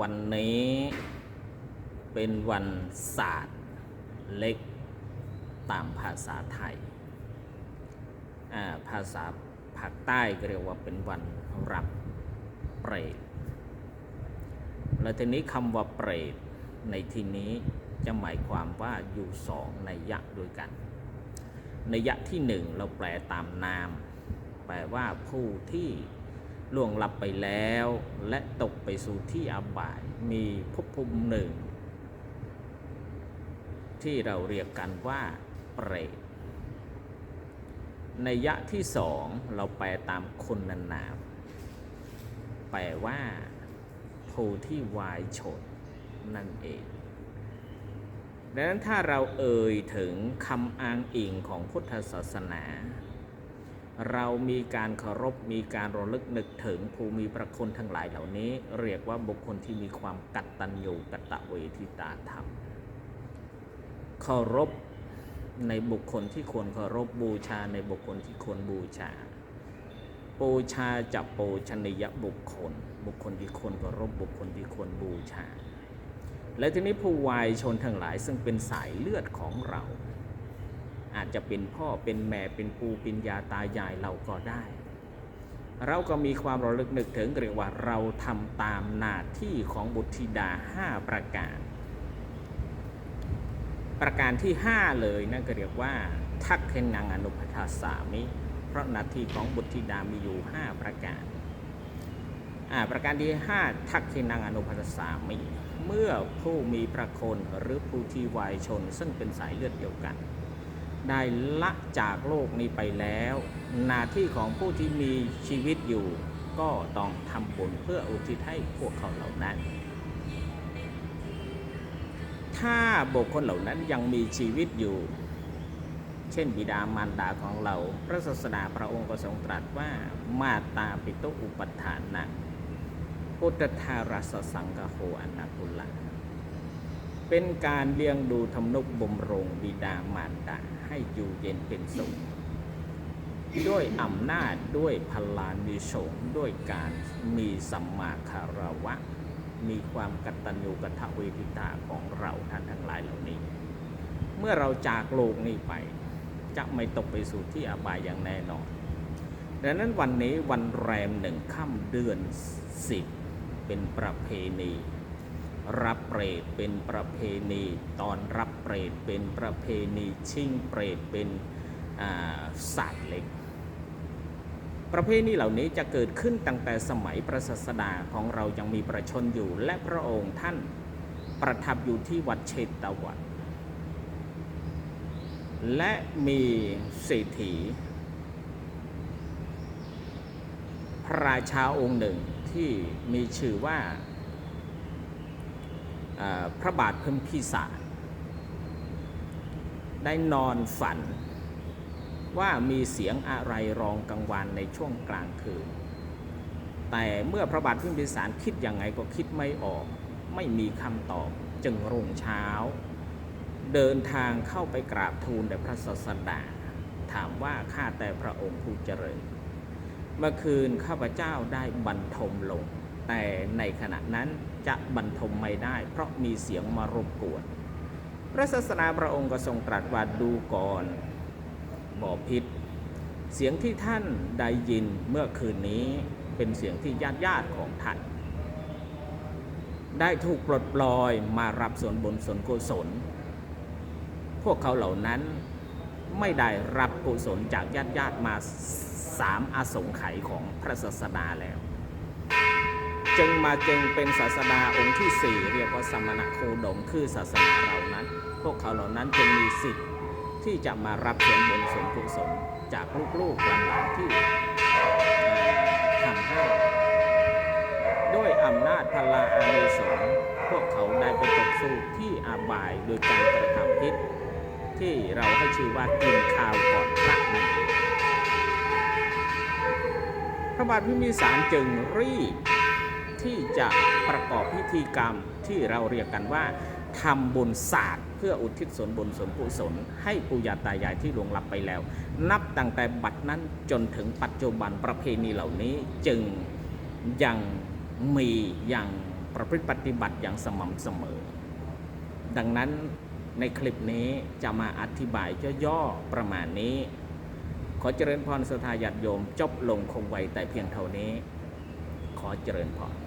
วันนี้เป็นวันศาสตร์เล็กตามภาษาไทยาภาษาภาคใต้เรียกว่าเป็นวันรับเปรต และทีนี้คำว่าเปรตในที่นี้จะหมายความว่าอยู่สองในยะด้วยกัน ในยะที่หนึ่งเราแปลตามนาม แปลว่าผู้ที่ ล่วงลับไปแล้ว และตกไปสู่ที่อบาย มีภพภูมิหนึ่ง ที่เราเรียกกันว่าเปรตในยะที่สองเราแปลตามคนนันนามแปลว่าผู้ที่วายชนนั่นเอง ดังนั้นถ้าเราเอ่ยถึงคำอ้างอิงของพุทธศาสนา เรามีการเคารพมีการระลึกนึกถึงภูมิประคุณทั้งหลายเหล่านี้ เรียกว่าบุคคลที่มีความกัตตัญญูกตะเวทิตาธรรมเคารพในบุคคลที่ควรเคารพบูชาในบุคคลที่ควรบูชาปูชาจับปูชนียบุคคล บุคคลที่ควรเคารพบุคคลที่ควรบูชา และทีนี้ผู้วายชนทั้งหลายซึ่งเป็นสายเลือดของเรา อาจจะเป็นพ่อเป็นแม่เป็นปูเปิญญาตายายเราก็ได้ เราก็มีความระลึกนึกถึงเรียกว่าเราทำตามหน้าที่ของบุตรธิดาห้าประการ ประการที่ 5 เลยนั่นก็เรียกว่า ทักเขนังอนุพัทาสามิ เพราะหน้าที่ของบุตรธิดามีอยู่ 5 ประการประการที่ 5 ทักเขนังอนุพัทาสามิ เมื่อผู้มีประคนหรือผู้ที่วายชน ซึ่งเป็นสายเลือดเดียวกัน ได้ละจากโลกนี้ไปแล้ว หน้าที่ของผู้ที่มีชีวิตอยู่ ก็ต้องทำบุญเพื่ออุทิศให้พวกเขาเหล่านั้น ถ้าบุคคลเหล่านั้นยังมีชีวิตอยู่ เช่นบิดามารดาของเรา พระศาสดาพระองค์ก็ทรงตรัสว่ามาตาปิตุอุปทานะพุทธทารัสสังกโหอนาคุละ เป็นการเลี้ยงดูทำนุบำรงบิดามารดาให้อยู่เย็นเป็นสุข ด้วยอำนาจด้วยพลานิสงด้วยการมีสัมมาคารวะ มีความกตัญญูกตเวทิตาของเราท่านทั้งหลายเหล่านี้ เมื่อเราจากโลกนี้ไป จะไม่ตกไปสู่ที่อบายอย่างแน่นอนดังนั้นวันนี้วันแรมหนึ่งค่ำเดือนสิบเป็นประเพณี รับเปรตเป็นประเพณี ตอนรับเปรตเป็นประเพณีชิ่งเปรตเป็นศาสตร์เล็ก ประเพณีเหล่านี้จะเกิดขึ้นตั้งแต่สมัยประศาสดาของเรายังมีประชนอยู่ และพระองค์ท่านประทับอยู่ที่วัดเชตวันและมีเศรษฐีพระราชาองค์หนึ่งที่มีชื่อว่า พระบาทพิมพิสาร ได้นอนฝันว่ามีเสียงอะไรรองกังวานในช่วงกลางคืน แต่เมื่อพระบาทพิมพิสารคิดยังไงก็คิดไม่ออก ไม่มีคำตอบจึงรุ่งเช้า เดินทางเข้าไปกราบทูลแด่พระศาสดา ถามว่าข้าแต่พระองค์ผู้เจริญ เมื่อคืนข้าพเจ้าได้บรรทมลง แต่ในขณะนั้นจะบรรทมไม่ได้ เพราะมีเสียงมารบกวน พระศาสนาพระองค์ก็ทรงตรัสว่าดูก่อนบ่อพิษ เสียงที่ท่านได้ยินเมื่อคืนนี้เป็นเสียงที่ญาติญาติของท่าน ได้ถูกปลดปล่อยมารับส่วนบุญส่วนกุศล พวกเขาเหล่านั้นไม่ได้รับกุศลจากญาติญาติมาสามอาสงไขยของพระศาสดาแล้ว จึงมาจึงเป็นศาสดาองค์ที่สี่เรียกว่าสมณะโคดมคือศาสนาเรานั้น พวกเขาเหล่านั้นจึงมีสิทธิ์ที่จะมารับส่วนบุญส่วนกุศลจากลูกๆหลานๆที่ทำให้ด้วยอำนาจพลาอานิสงส์พวกเขาได้ไปตกสู่ที่อาบายโดยการกระทำพิษที่เราให้ชื่อว่ากินข้าวก่อนพระนั่นเองพระบาทพิมพิสารจึงรีบ ที่จะประกอบพิธีกรรมที่เราเรียกกันว่าทำบุญศาสตร์เพื่ออุทิศส่วนบุญส่วนกุศล ให้ปู่ย่าตายายที่ลวงลับไปแล้ว นับตั้งแต่บัดนั้นจนถึงปัจจุบันประเพณีเหล่านี้จึงยังมียังประพฤติปฏิบัติอย่างสม่ำเสมอ ดังนั้นในคลิปนี้จะมาอธิบายย่อๆประมาณนี้ ขอเจริญพรสทธาญาติโยมจบลงคงไว้แต่เพียงเท่านี้ ขอเจริญพร